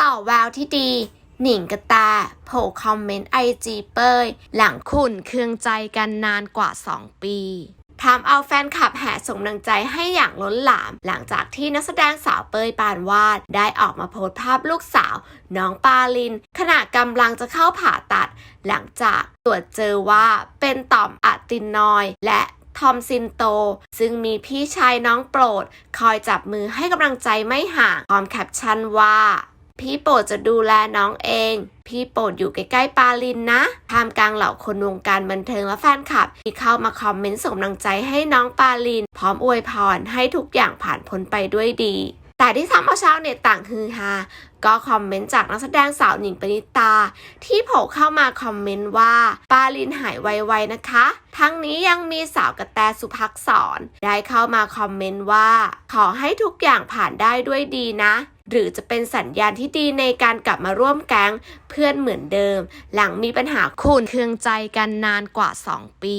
ต่อแววที่ดี หนิงกระแตโผล่คอมเมนต์ไอจีเปยหลังขุ่นเคืองใจกันนานกว่า 2 ปีทำเอาแฟนคลับแห่ส่งกำลังใจให้อย่างล้นหลาม หลังจากที่นักแสดงสาวเปยปานวาด ได้ออกมาโพสต์ภาพลูกสาว น้องปาลิน ขณะกำลังจะเข้าผ่าตัด หลังจากตรวจเจอว่าเป็นต่อมอะตินอยด์และทอมซินโต ซึ่งมีพี่ชายน้องโปรด คอยจับมือให้กำลังใจไม่ห่างพร้อมแคปชั่นว่า พี่โปรดจะดูแลน้องเอง พี่โปรดอยู่ใกล้ๆปาลินนะท่ามกลางเหล่าคนวงการบันเทิงและแฟนคลับ ที่เข้ามาคอมเมนต์ส่งกำลังใจให้น้องปาลิน พร้อมอวยพรให้ทุกอย่างผ่านพ้นไปด้วยดี แต่ที่ทำเอาชาวเน็ตต่างฮือฮาก็คอมเมนต์จากนักแสดงสาวหนิงปณิตา ที่โผล่เข้ามาคอมเมนต์ว่า ปาลินหายไวๆนะคะ ทั้งนี้ยังมีสาวกระแตสุภักษรได้เข้ามาคอมเมนต์ว่า ขอให้ทุกอย่างผ่านได้ด้วยดีนะ หรือจะเป็นสัญญาณที่ดีในการกลับมาร่วมแก๊งเพื่อนเหมือนเดิม หลังมีปัญหาคุณเคืองใจกันนานกว่า 2 ปี